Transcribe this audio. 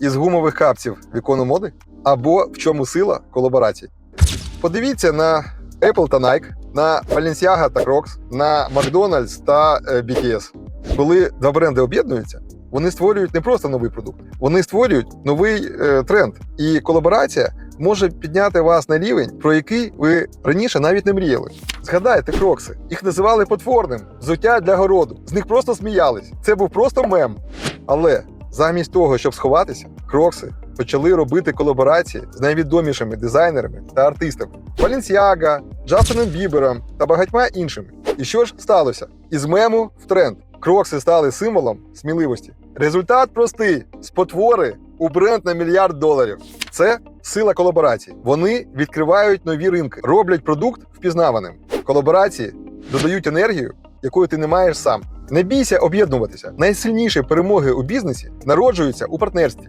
із гумових капців вікону моди? Або в чому сила колаборації? Подивіться на Apple та Nike, на Balenciaga та Crocs, на McDonald's та е, BTS. Коли два бренди об'єднуються, вони створюють не просто новий продукт, вони створюють новий е, тренд. І колаборація може підняти вас на рівень, про який ви раніше навіть не мріяли. Згадайте крокси. Їх називали потворним, взуття для городу. З них просто сміялись. Це був просто мем. Але замість того, щоб сховатися, крокси почали робити колаборації з найвідомішими дизайнерами та артистами Balenciaga, Джастином Бібером та багатьма іншими. І що ж сталося? Із мему в тренд. Крокси стали символом сміливості. Результат простий: спотвори у бренд на мільярд доларів. Це сила колаборації. Вони відкривають нові ринки, роблять продукт впізнаваним. Колаборації додають енергію, якої ти не маєш сам. Не бійся об'єднуватися. Найсильніші перемоги у бізнесі народжуються у партнерстві.